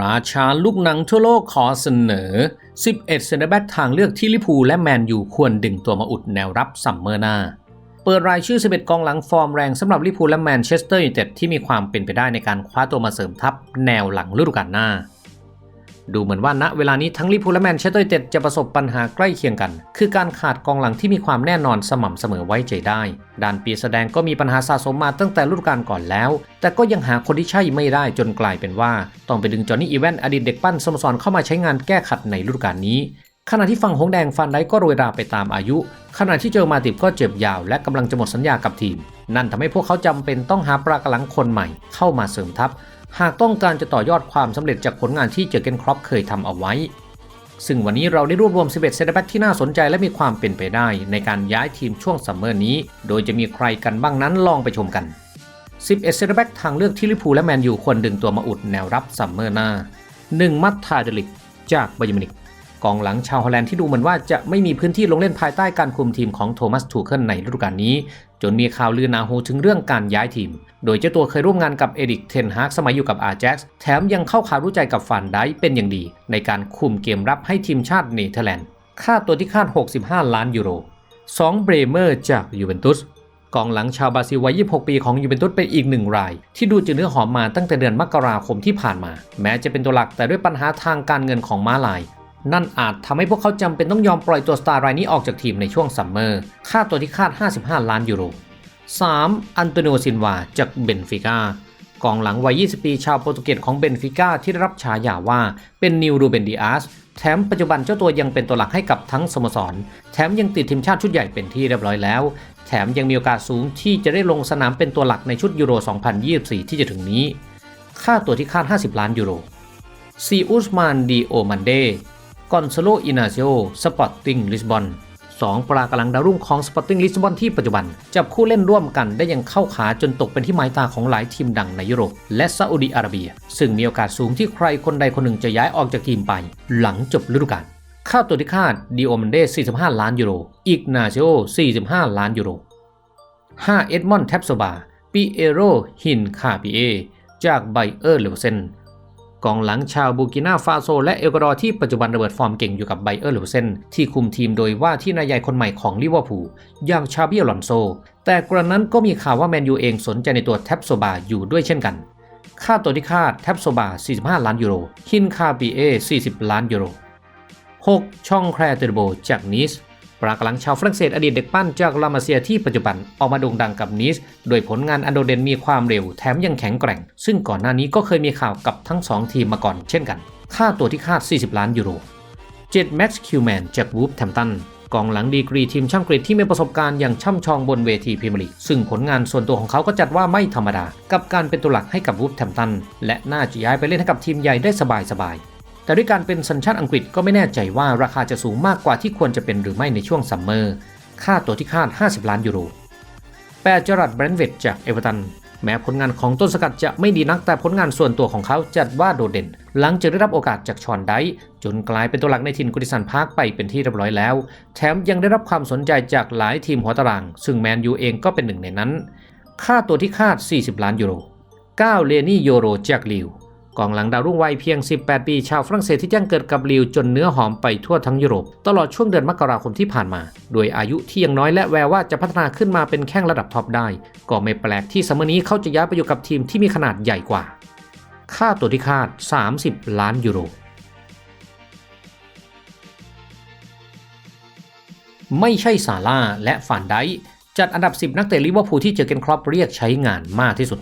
ราชาลูกหนังทั่วโลกขอเสนอ 11 เซนเตอร์แบ็กทางเลือกที่ลิพูและแมนยูควรดึงตัวมาอุดแนวรับซัมเมอร์หน้า เปิดรายชื่อ 11 กองหลังฟอร์มแรงสำหรับลิพูและแมนเชสเตอร์ยูไนเต็ดที่มีความเป็นไปได้ในการคว้าตัวมาเสริมทัพแนวหลังฤดูกาลหน้า ดูเหมือนว่าณเวลานี้ทั้งลิพูลและแมนเชสเตอร์ยูไนเต็ดจะประสบปัญหาใกล้เคียงกัน คือการขาดกองหลังที่มีความแน่นอนสม่ำเสมอไว้ใจได้ด้านปีแสดงก็มีปัญหาสะสมมาตั้งแต่ฤดูกาลก่อนแล้ว แต่ก็ยังหาคนที่ใช่ไม่ได้จนกลายเป็นว่า ต้องไปดึงจอห์นนี่อีแวนอดีตเด็กปั้นสโมสรเข้ามาใช้งานแก้ขัดในฤดูกาลนี้ขณะที่ฝั่งหงแดงฟันไดก็โรยราไปตามอายุ ขณะที่เจอมาติบก็เจ็บยาวและกำลังจะหมดสัญญากับทีม นั่นทำให้พวกเขาจำเป็นต้องหาปรากำลังคนใหม่เข้ามาเสริมทัพ หากต้องการจะต่อยอดความสำเร็จจากผลงานที่เจอเกนครอปเคยทำเอาไว้ ซึ่งวันนี้เราได้รวบรวม 11 เซนเตอร์แบ็กที่น่าสนใจและมีความเป็นไปได้ ในการย้ายทีมช่วงซัมเมอร์นี้ โดยจะมีใครกันบ้างนั้นลองไปชมกัน 11 เซนเตอร์แบ็กทางเลือกที่ลิพูและแมนยูควรดึงตัวมาอุดแนวรับซัมเมอร์หน้า 1. มัตทาเดลิกจากบายมินิก กองหลังชาวฮอลแลนด์ที่ดูเหมือนว่าจะไม่มีพื้นที่ลงเล่นภายใต้การคุมทีมของโทมัสทูเคิลในฤดูกาลนี้ จนมีข่าวลือนาหูถึงเรื่องการย้ายทีม โดยเจ้าตัวเคยร่วมงานกับเอริกเทนฮากสมัยอยู่กับอาแจ็กซ์แถมยังเข้าขารู้ใจกับฟันไดเป็นอย่างดี ในการคุมเกมรับให้ทีมชาติเนเธอร์แลนด์ค่าตัวที่คาด 65 ล้านยูโร 2. เบรเมอร์จากยูเวนตุสกองหลังชาวบราซิลวัย 26 ปีของยูเวนตุสเป็นอีกหนึ่งราย ที่ดูจะเนื้อหอมมาตั้งแต่เดือนมกราคมที่ผ่านมา แม้จะเป็นตัวหลักแต่ด้วยปัญหาทางการเงินของม้าลาย นั่นอาจทำให้พวกเขาจำเป็นต้องยอมปล่อยตัวสตาร์รายนี้ออกจากทีมในช่วงซัมเมอร์ ค่าตัวที่คาด 55 ล้านยูโร 3. อันโตนิโอซินวาจากเบนฟิก้ากองหลังวัย 20 ปีชาวโปรตุเกสของเบนฟิก้าที่ได้รับฉายาว่าเป็นนิวรูเบนดิอาสแถมปัจจุบันเจ้าตัวยังเป็นตัวหลักให้กับทั้งสโมสร แถมยังติดทีมชาติชุดใหญ่เป็นที่เรียบร้อยแล้ว แถมยังมีโอกาสสูงที่จะได้ลงสนามเป็นตัวหลักในชุดยูโร 2024 ที่จะถึงนี้ ค่าตัวที่คาด 50 ล้านยูโรซีอุสมานดีโอมันเด กอนซาโลอินาซิโอสปอร์ติ้งลิสบอนสองปรากำลังดาวรุ่งของสปอร์ติ้งลิสบอนที่ปัจจุบัน จับคู่เล่นร่วมกันได้อยังเข้าขาจนตกเป็นที่หมายตาของหลายทีมดังในยุโรป และซาอุดีอาระเบีย ซึ่งมีโอกาสสูงที่ใครคนใดคนหนึ่งจะย้ายออกจากทีมไป หลังจบฤดูกาลค่าตัวที่คาดดิโอมันเด45 ล้านยูโรอีกนาซิโอ45 ล้านยูโร 5. เอ็ดมอนด์แทปโซบาปีเอโรฮินคาปีเอจากไบเออร์เลเวเซน กองหลังชาวบูกินาฟาโซและเอลกวาดอร์ที่ปัจจุบันระเบิดฟอร์มเก่งอยู่กับไบเออร์เลเวเซนที่คุมทีมโดยว่าที่นายใหญ่คนใหม่ของลิเวอร์พูลอย่างชาบิอลอนโซ แต่กระนั้นก็มีข่าวว่าแมนยูเองสนใจในตัวแทปโซบาอยู่ด้วยเช่นกัน ค่าตัวที่คาดแทปโซบา 45 ล้านยูโรฮินคาปีเอ 40 ล้านยูโร 6. ช่องแครเตอร์โบจากนิส ปรากำลังชาวฝรั่งเศสอดีตเด็กปั้นจากลามาเซียที่ปัจจุบันออกมาโด่งดังกับนิสโดยผลงานอันโดดเด่นมีความเร็วแถมยังแข็งแกร่ง ซึ่งก่อนหน้านี้ก็เคยมีข่าวกับทั้ง 2 ทีมมาก่อนเช่นกัน ค่าตัวที่คาด 40 ล้านยูโร 7. แม็กซ์คิวแมนจากวูฟแทมตันกองหลังดีกรีทีมช่างกรีที่มีประสบการณ์อย่างช่ำชองบนเวทีพรีเมียร์ลีกซึ่งผลงานส่วนตัวของเขาก็จัดว่าไม่ธรรมดา กับการเป็นตัวหลักให้กับวูฟแทมตันและน่าจะย้ายไปเล่นให้กับทีมใหญ่ได้สบายๆ แต่ด้วยการเป็นสัญชาติอังกฤษก็ไม่แน่ใจว่าราคาจะสูงมากกว่าที่ควรจะเป็นหรือไม่ในช่วงซัมเมอร์ ค่าตัวที่คาด 50 ล้านยูโร 8. จอรัดแบรนเวดจากเอเวอร์ตันแม้ผลงานของต้นสกัดจะไม่ดีนักแต่ผลงานส่วนตัวของเขาจัดว่าโดดเด่น หลังจากได้รับโอกาสจากชอนไดจนกลายเป็นตัวหลักในทีมกุดิสันพาร์คไปเป็นที่เรียบร้อยแล้ว แถมยังได้รับความสนใจจากหลายทีมหัวตาราง ซึ่งแมนยูเองก็เป็นหนึ่งในนั้น ค่าตัวที่คาด 40 ล้านยูโร 9. เลนี่โยโรจากลิว กองหลังดาวรุ่งวัยเพียง 18 ปีชาวฝรั่งเศสที่แจ้งเกิดกับลิวจนเนื้อหอมไปทั่วทั้งยุโรป ตลอดช่วงเดือนมกราคมที่ผ่านมา โดยอายุที่ยังน้อยและแววว่าจะพัฒนาขึ้นมาเป็นแข้งระดับท็อปได้ ก็ไม่แปลกที่ซัมนี้เขาจะย้ายไปอยู่กับทีมที่มีขนาดใหญ่กว่า ค่าตัวที่คาด 30 ล้านยูโรไม่ใช่ซาร่าและฟานไดจัดอันดับ 10 นักเตะลิเวอร์พูลที่เจอเกนครอปเรียกใช้งานมากที่สุด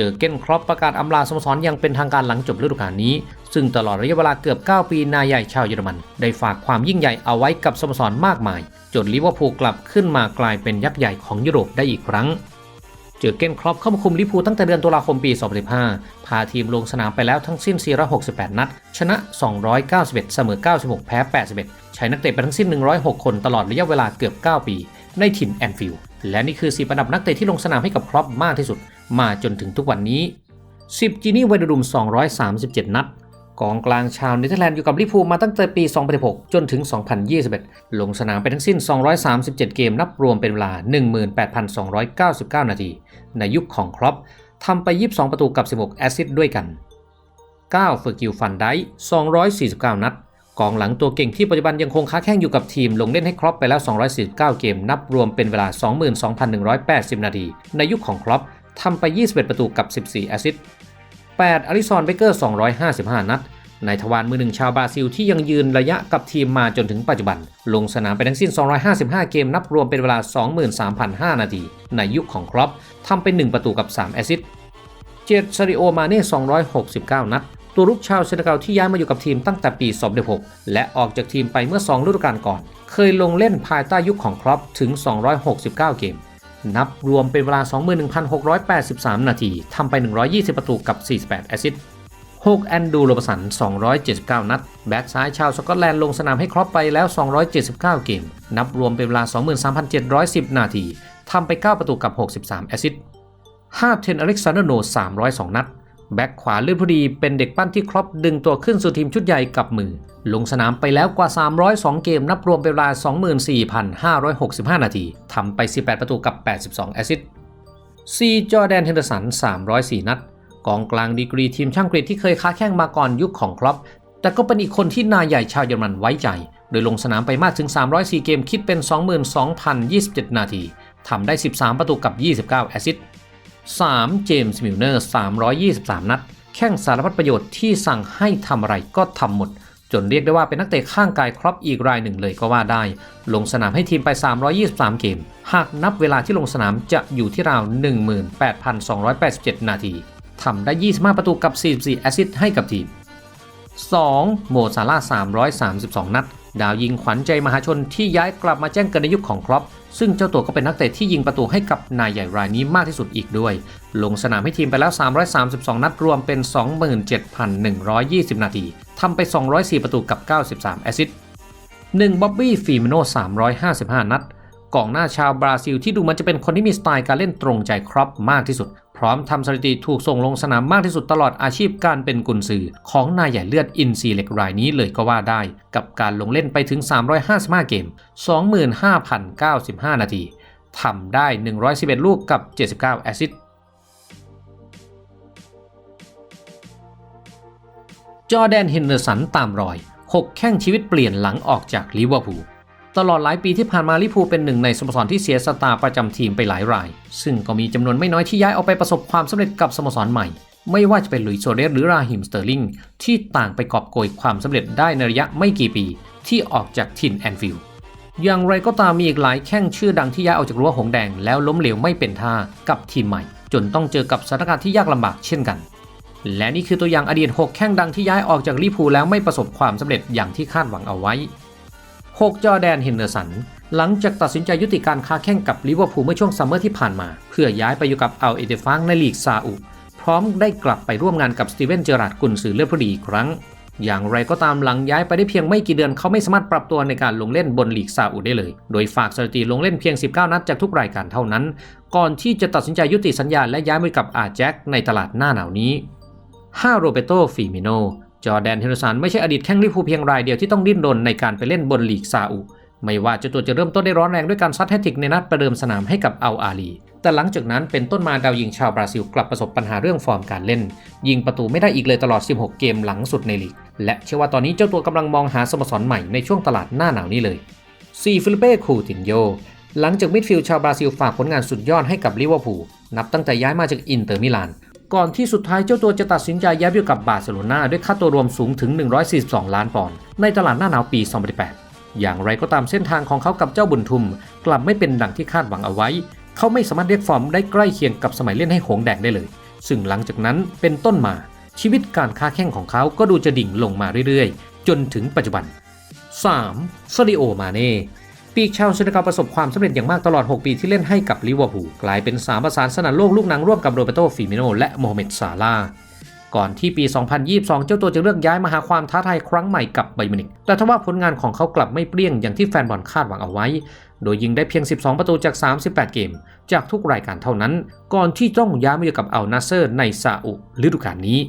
เจอเกนครอปประกาศอำลาสโมสรอย่างเป็นทางการหลังจบฤดูกาลนี้ ซึ่งตลอดระยะเวลาเกือบ 9 ปีนายใหญ่ชาวเยอรมัน ได้ฝากความยิ่งใหญ่เอาไว้กับสโมสรมากมาย จนลิเวอร์พูลกลับขึ้นมากลายเป็นยักษ์ใหญ่ของยุโรปได้อีกครั้งเจอเกนครอปเข้ามาคุมลิเวอร์พูตั้งแต่เดือนตุลาคมปี 2015 พาทีมลงสนามไปแล้วทั้งสิ้น 468 นัด ชนะ 291 เสมอ 96 แพ้ 81 ใช้นักเตะไปทั้งสิ้น 106 คนตลอดระยะเวลาเกือบ 9 ปี ในถิ่นแอนฟิลด์ และนี่คือ 10 อันดับนักเตะที่ลงสนามให้กับครอปมากที่สุด มาจนถึงทุกวันนี้ 10 จีนี่ไวดูม237 นัด กองกลางชาวเนเธอร์แลนด์อยู่กับลิเวอร์พูมาตั้งแต่ปี 2016 จนถึง 2021 ลงสนามไปทั้งสิ้น 237 เกมนับรวมเป็นเวลา 18,299 นาที ในยุคของครอปทำไป 22 ประตูกับ 16 แอสซิสต์ด้วยกัน 9 เฟอร์กิลฟันได้249 นัด กองหลังตัวเก่งที่ปัจจุบันยังคงค้าแข่งอยู่กับทีม ลงเล่นให้ครอปไปแล้ว 249 เกม นับรวมเป็นเวลา 22,180 นาที ในยุคของครอป ทำไป 21 ประตูกับ 14 แอสซิสต์ 8 อลิซอนเบเกอร์ 255 นัดในทวารมือหนึ่งชาวบราซิลที่ยังยืนระยะกับทีมมาจนถึงปัจจุบัน ลงสนามไปทั้งสิ้น 255 เกมนับรวมเป็นเวลา 23,005 นาที ในยุคของครอปทำไป1ประตูกับ 3 แอสซิสต์เจตซาริโอ มาเน่ 269 นัด ตัวรุกชาวเซนกัลที่ย้ายมาอยู่กับทีมตั้งแต่ปี 2016 และออกจากทีมไปเมื่อ 2 ฤดูกาลก่อน เคยลงเล่นภายใต้ยุคของครอปถึง 269 เกม นับรวมเป็นเวลา 21,683 นาทีทำไป 120 ประตูกับ 48 แอสซิสต์6แอนดูโรบสัน 279 นัด แบ็กซ้ายชาวสกอตแลนด์ลงสนามให้ครอปไปแล้ว 279 เกม นับรวมเป็นเวลา 23,710 นาทีทำไป 9 ประตูกับ 63 แอสซิสต์5เทนอเล็กซานเดอร์โน302 นัด แบ็กขวาลื่นพอดีเป็นเด็กปั้นที่ครอปดึงตัวขึ้นสู่ทีมชุดใหญ่กับมือ ลงสนามไปแล้วกว่า 302 เกมนับรวมเป็นเวลา 24,565 นาทีทำไป 18 ประตูกับ 82 แอสซิสต์ซีจอแดนเฮนเดอร์สัน 304 นัด กองกลางดีกรีทีมช่างกรีที่เคยค้าแข่งมาก่อนยุคของครอปแต่ก็เป็นอีกคนที่นายใหญ่ชาวเยอรมันไว้ใจ โดยลงสนามไปมากถึง 304 เกมคิดเป็น 22,027 นาทีทำได้ 13 ประตูกับ 29 แอสซิสต์ 3. เจมส์มิลเนอร์ 323 นัด แข่งสารพัดประโยชน์ที่สั่งให้ทำอะไรก็ทำหมด จนเรียกได้ว่าเป็นนักเตะข้างกายครอปอีกรายหนึ่งเลยก็ว่าได้ ลงสนามให้ทีมไป 323 เกม หากนับเวลาที่ลงสนามจะอยู่ที่ราว 18,287 นาทีทำได้ 25 ประตูกับ 44 แอสซิสต์ให้กับทีม 2. โมซาร่า332 นัด ดาวยิงขวัญใจมหาชนที่ย้ายกลับมาแจ้งเกิดในยุคของครอปซึ่งเจ้าตัวก็เป็นนักเตะที่ยิงประตูให้กับนายใหญ่รายนี้มากที่สุดอีกด้วย ลงสนามให้ทีมไปแล้ว 332 นัดรวมเป็น 27,120 นาทีทำไป 204 ประตูกับ 93 แอซิสต์ 1. บ๊อบบี้ฟีมิโน 355 นัดกองหน้าชาวบราซิลที่ดูมันจะเป็นคนที่มีสไตล์การเล่นตรงใจครอปมากที่สุด พร้อมทำสถิติถูกส่งลงสนามมากที่สุดตลอดอาชีพการเป็นกุนซือของนายใหญ่เลือดอินซีเล็กรายนี้เลยก็ว่าได้ กับการลงเล่นไปถึง 355 เกม 25,095 นาทีทำได้ 111 ลูกกับ 79 แอสซิสต์จอแดนเฮนเดอร์สันตามรอย 6 แข้งชีวิตเปลี่ยนหลังออกจากลิเวอร์พูล ตลอดหลายปีที่ผ่านมาลิพูเป็นหนึ่งในสโมสรที่เสียสตาร์ประจำทีมไปหลายราย ซึ่งก็มีจำนวนไม่น้อยที่ย้ายออกไปประสบความสำเร็จกับสโมสรใหม่ ไม่ว่าจะเป็นลุยโซเรสหรือราฮิมสเตอร์ลิงที่ต่างไปกอบโกยความสำเร็จได้ในระยะไม่กี่ปี ที่ออกจากถิ่นแอนฟิลด์อย่างไรก็ตามมีอีกหลายแข้งชื่อดังที่ย้ายออกจากรั้วหงแดงแล้วล้มเหลวไม่เป็นท่ากับทีมใหม่ จนต้องเจอกับสถานการณ์ที่ยากลำบากเช่นกัน และนี่คือตัวอย่างอดีต 6 แข้งดังที่ย้ายออกจากลิพูแล้วไม่ประสบความสำเร็จอย่างที่คาดหวังเอาไว้ 6 จอแดนเฮนเดอร์สัน หลังจากตัดสินใจยุติการค้าแข่งกับลิเวอร์พูลเมื่อช่วงซัมเมอร์ที่ผ่านมา เพื่อย้ายไปอยู่กับอัลเอเดฟังในลีกซาอุ พร้อมได้กลับไปร่วมงานกับสตีเวนเจอราร์ดกุนซือเลือดพอดีอีกครั้ง อย่างไรก็ตามหลังย้ายไปได้เพียงไม่กี่เดือนเขาไม่สามารถปรับตัวในการลงเล่นบนลีกซาอุได้เลย โดยฝากสถิติลงเล่นเพียง 19 นัดจากทุกรายการเท่านั้น ก่อนที่จะตัดสินใจยุติสัญญาและย้ายไปกับอาแจ็คในตลาดหน้าหนาวนี้5โรเบโตฟิมิโน จอร์แดนเฮนเดอร์สันไม่ใช่อดีตแข้งลิเวอร์พูลเพียงรายเดียวที่ต้องดิ้นรนในการไปเล่นบนลีกซาอุ ไม่ว่าเจะตัวจะเริ่มต้นได้ร้อนแรงด้วยการซัดแฮตทริกในนัดประเดิมสนามให้กับอัลอาลี แต่หลังจากนั้นเป็นต้นมาดาวยิงชาวบราซิลกลับประสบปัญหาเรื่องฟอร์มการเล่น ยิงประตูไม่ได้อีกเลยตลอด 16 เกมหลังสุดในลีก และเชื่อว่าตอนนี้เจ้าตัวกำลังมองหาสโมสรใหม่ในช่วงตลาดหน้าหนาวนี้เลย 4 ฟิลิเป้คูตินโยหลังจากมิดฟิลด์ชาวบราซิลฝากผลงานสุดยอดให้กับลิเวอร์พูลนับตั้งแต่ย้ายมาจากอินเตอร์มิลาน ก่อนที่สุดท้ายเจ้าตัวจะตัดสินใจย้ายไปอยู่กับบาร์เซโลนาด้วยค่าตัวรวมสูงถึง 142 ล้านปอนด์ในตลาดหน้าหนาวปี 2018 อย่างไรก็ตามเส้นทางของเขากับเจ้าบุญทุม กลับไม่เป็นดังที่คาดหวังเอาไว้ เขาไม่สามารถเรียกฟอร์มได้ใกล้เคียงกับสมัยเล่นให้หงแดงได้เลย ซึ่งหลังจากนั้นเป็นต้นมาชีวิตการค้าแข่งของเขาก็ดูจะดิ่งลงมาเรื่อยๆ จนถึงปัจจุบัน 3. ซาดิโอ มาเน่ ปีกชาวเซเนกัลประสบความสำเร็จอย่างมากตลอด 6 ปีที่เล่นให้กับลิเวอร์พูลกลายเป็นสามประสานสนั่นโลกลูกหนังร่วมกับโรเบโตฟิมิโนและโมฮัมเหม็ดซาลาก่อนที่ปี 2022 เจ้าตัวจะเลือกย้ายมาหาความท้าทายครั้งใหม่กับไบมินิก แต่ทว่าผลงานของเขากลับไม่เปรี้ยงอย่างที่แฟนบอลคาดหวังเอาไว้ โดยยิงได้เพียง 12 ประตูจาก 38 เกม จากทุกรายการเท่านั้น ก่อนที่ต้องย้ายมาอยู่กับอัลนาเซอร์ในซาอุฤดูกาลนี้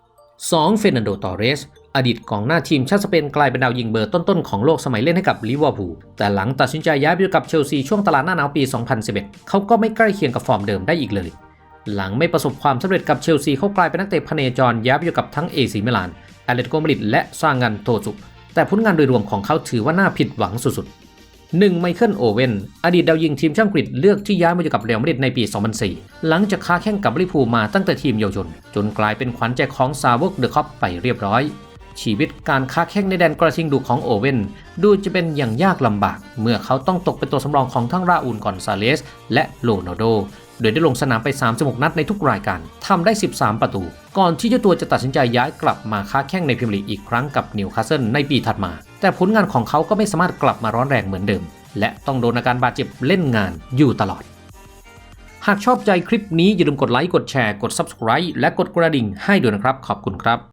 2. เฟรนันโด ตอเรส อดีตกองหน้าทีมชาติสเปนกลายเป็นดาวยิงเบอร์ต้นๆของโลกสมัยเล่นให้กับลิเวอร์พูลแต่หลังตัดสินใจย้ายไปอยู่กับเชลซีช่วงตลาดหน้าหนาวปี 2011 เขาก็ไม่ใกล้เคียงกับฟอร์มเดิมได้อีกเลย หลังไม่ประสบความสำเร็จกับเชลซีเขากลายเป็นนักเตะพเนจรยับอยู่กับทั้งเอซีมิลานแอตเลติโกมาดริดและซางันโตซุแต่ผลงานโดยรวมของเขาถือว่าน่าผิดหวังสุดๆหนึ่งไมเคิลโอเวนอดีตดาวยิงทีมชาติอังกฤษเลือกที่ย้ายมาอยู่กับเรอัลมาดริดในปี 2004 หลังจากค้าแข่งกับลิเวอร์พูลมาตั้งแต่ทีมเยาวชน จนกลายเป็นขวัญใจของซาวกเดอะคอปไปเรียบร้อย ชีวิตการค้าแข่งในแดนกระทิงดุของโอเวนดูจะเป็นอย่างยากลำบาก เมื่อเขาต้องตกเป็นตัวสำรองของทั้งราอูลกอนซาเลส และโรนัลโด โดยได้ลงสนามไป 36 นัดในทุกรายการทำได้ 13 ประตู ก่อนที่เจ้าตัวจะตัดสินใจย้ายกลับมาค้าแข่งในพรีเมียร์ลีกอีกครั้งกับนิวคาสเซิลในปีถัดมา แต่ผลงานของเขาก็ไม่สามารถกลับมาร้อนแรงเหมือนเดิม และต้องโดนอาการบาดเจ็บเล่นงานอยู่ตลอดหากชอบใจคลิปนี้อย่าลืมกดไลค์ กดแชร์ กด Subscribe และกดกระดิ่งให้ด้วยนะครับ ขอบคุณครับ